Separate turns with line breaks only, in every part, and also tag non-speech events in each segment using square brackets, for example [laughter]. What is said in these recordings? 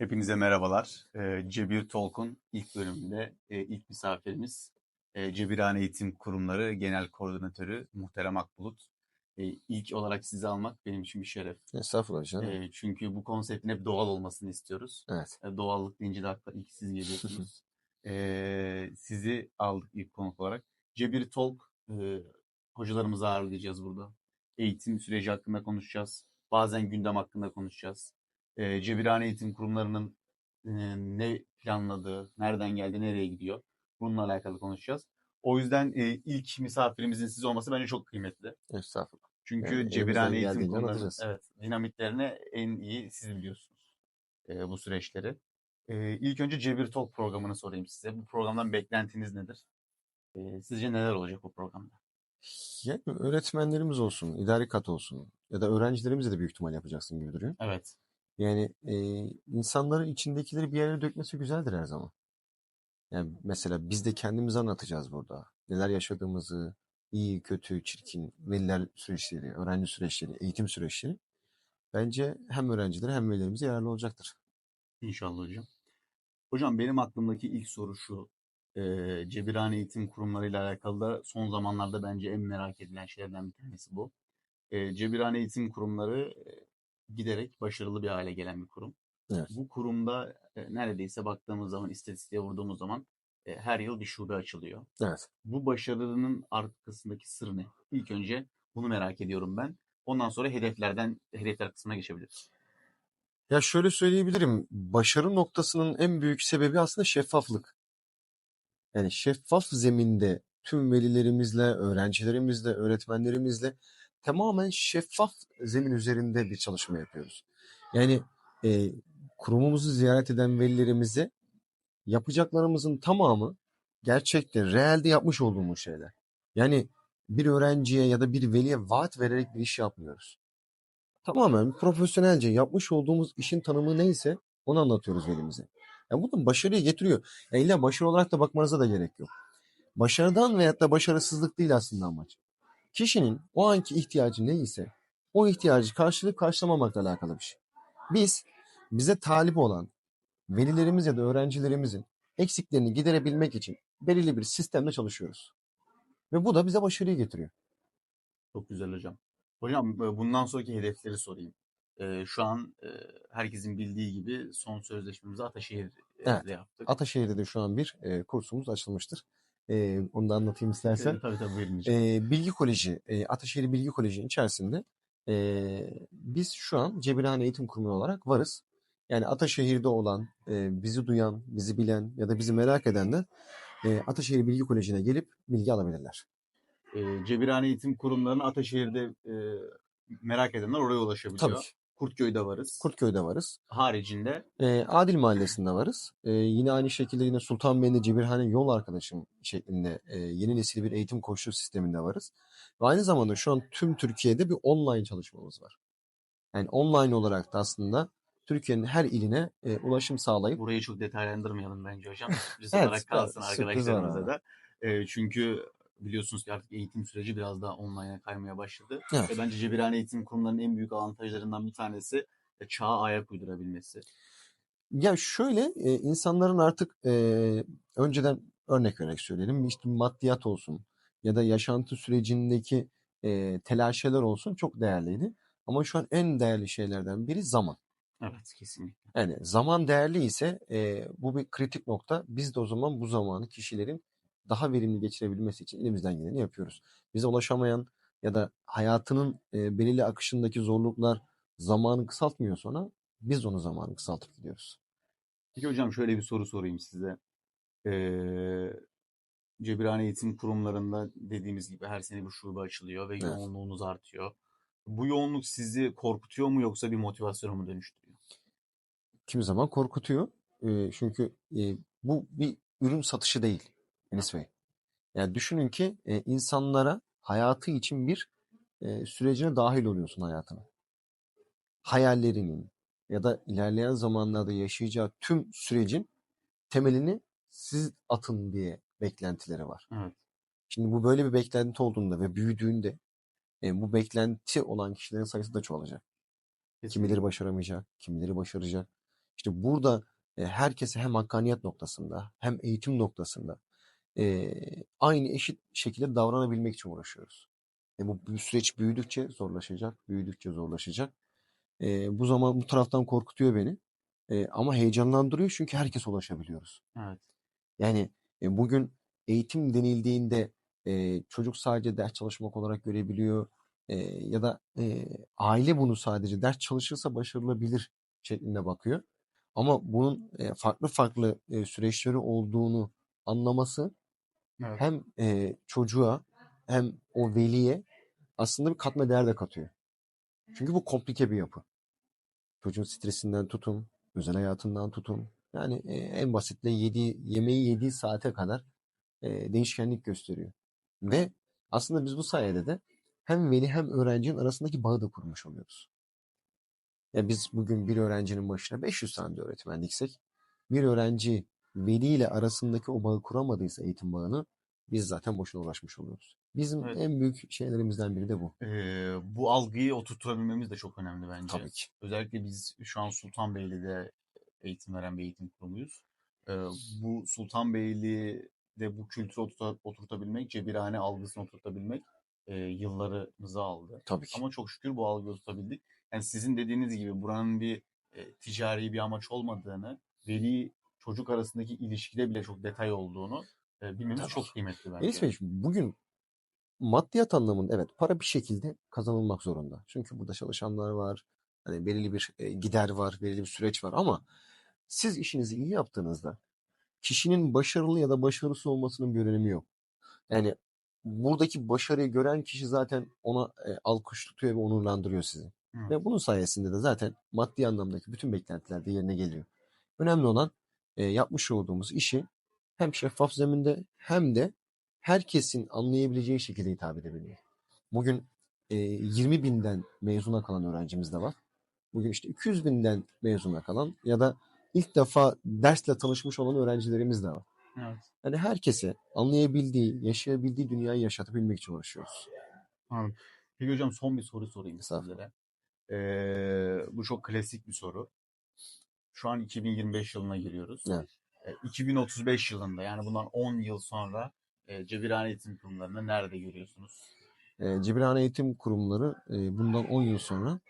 Hepinize merhabalar. Ee, Cebir Talk'un ilk bölümünde e, ilk misafirimiz e, Cebirhane Eğitim Kurumları Genel Koordinatörü Muhterem Akbulut. E, ilk olarak sizi almak benim için bir şeref.
Estağfurullah canım.
E, çünkü bu konseptin hep doğal olmasını istiyoruz.
Evet.
E, doğallık deyince de akla ilk siz geliyorsunuz. [laughs] E, sizi aldık ilk konuk olarak. Cebir Talk e, hocalarımızı ağırlayacağız burada. Eğitim süreci hakkında konuşacağız. Bazen gündem hakkında konuşacağız. E, Cebirhane Eğitim Kurumlarının e, ne planladığı, nereden geldi, nereye gidiyor bununla alakalı konuşacağız. O yüzden e, ilk misafirimizin siz olması bence çok kıymetli.
Estağfurullah.
Çünkü Cebirhane
elimizden
Eğitim
geldiğince
Kurumları
anlatacağız.
evet, dinamitlerini en iyi siz biliyorsunuz e, bu süreçleri. E, ilk önce Cebir Talk programını sorayım size. Bu programdan beklentiniz nedir? E, sizce neler olacak bu programda?
Yani öğretmenlerimiz olsun, idari kat olsun ya da öğrencilerimize de büyük ihtimal yapacaksın gibi duruyor.
Evet.
Yani e, insanların içindekileri bir yerlere dökmesi güzeldir her zaman. Yani mesela biz de kendimizi anlatacağız burada. Neler yaşadığımızı, iyi, kötü, çirkin, veliler süreçleri, öğrenci süreçleri, eğitim süreçleri. Bence hem öğrencilere hem velilerimize yararlı olacaktır.
İnşallah hocam. Hocam benim aklımdaki ilk soru şu. E, Cebirhane Eğitim Kurumları ile alakalı da son zamanlarda bence en merak edilen şeylerden bir tanesi bu. E, Cebirhane Eğitim Kurumları giderek başarılı bir hale gelen bir kurum.
Evet.
Bu kurumda e, neredeyse baktığımız zaman, istatistiğe vurduğumuz zaman e, her yıl bir şube açılıyor.
Evet.
Bu başarının arkasındaki sır ne? İlk önce bunu merak ediyorum ben. Ondan sonra hedeflerden, hedefler kısmına geçebiliriz.
Ya şöyle söyleyebilirim. Başarı noktasının en büyük sebebi aslında şeffaflık. Yani şeffaf zeminde tüm velilerimizle, öğrencilerimizle, öğretmenlerimizle tamamen şeffaf zemin üzerinde bir çalışma yapıyoruz. Yani e, kurumumuzu ziyaret eden velilerimize yapacaklarımızın tamamı gerçekte, realde yapmış olduğumuz şeyler. Yani bir öğrenciye ya da bir veliye vaat vererek bir iş yapmıyoruz. Tamamen profesyonelce yapmış olduğumuz işin tanımı neyse onu anlatıyoruz velimize. Yani bu da başarıyı getiriyor. Yani illa başarı olarak da bakmanıza da gerek yok. Başarıdan veyahut da başarısızlık değil aslında amaç. Kişinin o anki ihtiyacı neyse o ihtiyacı karşılayıp karşılamamakla alakalı bir şey. Biz bize talip olan velilerimiz ya da öğrencilerimizin eksiklerini giderebilmek için belirli bir sistemle çalışıyoruz. Ve bu da bize başarıyı getiriyor.
Çok güzel hocam. Hocam e, bundan sonraki hedefleri sorayım. E, şu an e, herkesin bildiği gibi son sözleşmemizi Ataşehir'de
Evet.
yaptık.
Ataşehir'de de şu an bir e, kursumuz açılmıştır. E, onu da anlatayım istersen.
E, tabii tabii buyurun.
E, Bilgi Koleji, e, Ataşehir Bilgi Koleji içerisinde e, biz şu an Cebirhane Eğitim Kurumu olarak varız. Yani Ataşehir'de olan, e, bizi duyan, bizi bilen ya da bizi merak edenler e, Ataşehir Bilgi Koleji'ne gelip bilgi alabilirler.
E, Cebirhane Eğitim Kurumları'nın Ataşehir'de e, merak edenler oraya ulaşabiliyor.
Tabii.
Kurtköy'de varız.
Kurtköy'de varız.
Haricinde
E, Adil Mahallesi'nde varız. E, yine aynı şekilde yine Sultanbeyli'nde Cebirhane Yol Arkadaşım şeklinde e, yeni nesil bir eğitim koşu sisteminde varız. Ve aynı zamanda şu an tüm Türkiye'de bir online çalışmamız var. Yani online olarak da aslında Türkiye'nin her iline e, ulaşım sağlayıp
burayı çok detaylandırmayalım bence hocam. [laughs] Sürpriz
Evet,
olarak kalsın arkadaşlarımıza da. E, çünkü biliyorsunuz ki artık eğitim süreci biraz daha online'a kaymaya başladı.
Evet.
Ve bence Cebirhane Eğitim Kurumları'nın en büyük avantajlarından bir tanesi e, çağa ayak uydurabilmesi.
Ya şöyle e, insanların artık e, önceden örnek vererek söyleyelim işte maddiyat olsun ya da yaşantı sürecindeki e, telaşeler olsun çok değerliydi. Ama şu an en değerli şeylerden biri zaman.
Evet kesinlikle.
Yani zaman değerli ise e, bu bir kritik nokta. Biz de o zaman bu zamanı kişilerin daha verimli geçirebilmesi için elimizden geleni yapıyoruz. Bize ulaşamayan ya da hayatının e, belirli akışındaki zorluklar zamanı kısaltmıyor sonra biz de onun zamanı kısaltıp gidiyoruz.
Peki hocam şöyle bir soru sorayım size. Ee, Cebirhane Eğitim Kurumları'nda dediğimiz gibi her sene bir şube açılıyor ve
Evet.
yoğunluğunuz artıyor. Bu yoğunluk sizi korkutuyor mu yoksa bir motivasyona mı dönüştürüyor?
kimi zaman korkutuyor. E, çünkü e, bu bir ürün satışı değil Enis Bey. Yani düşünün ki e, insanlara hayatı için bir e, sürecine dahil oluyorsun hayatına. Hayallerinin ya da ilerleyen zamanlarda yaşayacağı tüm sürecin temelini siz atın diye beklentileri var.
Evet.
Şimdi bu böyle bir beklenti olduğunda ve büyüdüğünde e, bu beklenti olan kişilerin sayısı da çoğalacak. Kimileri başaramayacak, kimileri başaracak. İşte burada e, herkese hem hakkaniyet noktasında hem eğitim noktasında e, aynı eşit şekilde davranabilmek için uğraşıyoruz. E, bu, bu süreç büyüdükçe zorlaşacak, büyüdükçe zorlaşacak. E, bu zaman bu taraftan korkutuyor beni. E, ama heyecanlandırıyor çünkü herkes ulaşabiliyoruz.
Evet.
Yani e, bugün eğitim denildiğinde e, çocuk sadece ders çalışmak olarak görebiliyor e, ya da e, aile bunu sadece ders çalışırsa başarılabilir şeklinde bakıyor. Ama bunun e, farklı farklı e, süreçleri olduğunu anlaması
Evet.
hem e, çocuğa hem o veliye aslında bir katma değer de katıyor. Çünkü bu komplike bir yapı. Çocuğun stresinden tutun, özel hayatından tutun. Yani e, en basitle yedi, yemeği yediği saate kadar e, değişkenlik gösteriyor. Ve aslında biz bu sayede de hem veli hem öğrencinin arasındaki bağı da kurmuş oluyoruz. Ya biz bugün bir öğrencinin başına 500 tane de öğretmen diksek, bir öğrenci veli ile arasındaki o bağı kuramadıysa eğitim bağını biz zaten boşuna uğraşmış oluyoruz. Bizim
Evet.
en büyük şeylerimizden biri de bu.
Ee, bu algıyı oturtabilmemiz de çok önemli bence.
Tabii ki.
Özellikle biz şu an Sultanbeyli'de eğitim veren bir eğitim kurumuyuz. Ee, bu Sultanbeyli'de bu kültürü oturta- oturtabilmek, cebirhane algısını oturtabilmek e, yıllarımızı aldı.
Tabii ki.
Ama çok şükür bu algıyı tutabildik. Yani sizin dediğiniz gibi buranın bir e, ticari bir amaç olmadığını, veli çocuk arasındaki ilişkide bile çok detay olduğunu e, bilmemiz
Tabii
çok kıymetli bence.
Enis Bey bugün maddiyat anlamında evet para bir şekilde kazanılmak zorunda. Çünkü burada çalışanlar var. Hani belirli bir e, gider var, belirli bir süreç var ama siz işinizi iyi yaptığınızda kişinin başarılı ya da başarısız olmasının bir önemi yok. Yani buradaki başarıyı gören kişi zaten ona e, alkış tutuyor ve onurlandırıyor sizi.
Evet.
Ve bunun sayesinde de zaten maddi anlamdaki bütün beklentiler de yerine geliyor. Önemli olan e, yapmış olduğumuz işi hem şeffaf zeminde hem de herkesin anlayabileceği şekilde hitap edebiliyor. Bugün e, 20 binden mezuna kalan öğrencimiz de var. Bugün işte 200 binden mezuna kalan ya da ilk defa dersle tanışmış olan öğrencilerimiz de var.
Evet.
Yani herkese anlayabildiği, yaşayabildiği dünyayı yaşatabilmek için uğraşıyoruz.
Anladım. Peki hocam son bir soru sorayım sizlere. Ee, bu çok klasik bir soru. Şu an 2025 yılına giriyoruz.
Evet.
Ee, 2035 yılında yani bundan 10 yıl sonra e, Cebirhane Eğitim Kurumlarını nerede görüyorsunuz?
E, Cebirhane Eğitim Kurumları e, bundan 10 yıl sonra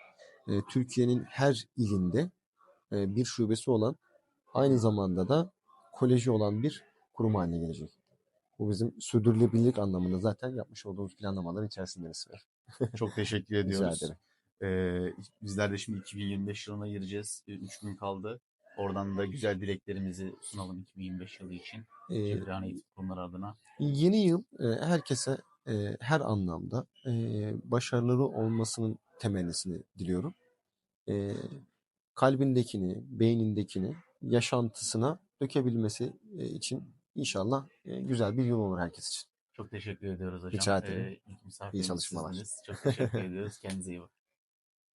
e, Türkiye'nin her ilinde e, bir şubesi olan aynı zamanda da koleji olan bir kurum haline gelecek. Bu bizim sürdürülebilirlik anlamında zaten yapmış olduğumuz planlamaların içerisinde ismi.
Çok teşekkür [laughs]
Rica
ediyoruz.
ederim.
Ee, bizler de şimdi 2025 yılına gireceğiz. 3 gün kaldı. Oradan da güzel dileklerimizi sunalım 2025 yılı için.
E,
Eğitim Kurumları adına.
Yeni yıl herkese her anlamda başarılı olmasının temennisini diliyorum. Kalbindekini, beynindekini yaşantısına dökebilmesi için inşallah güzel bir yıl olur herkes için.
Çok teşekkür ediyoruz hocam.
Rica ederim.
Ee, misafirimiz
çalışmalar.
Çok teşekkür [laughs] ediyoruz. Kendinize iyi bakın.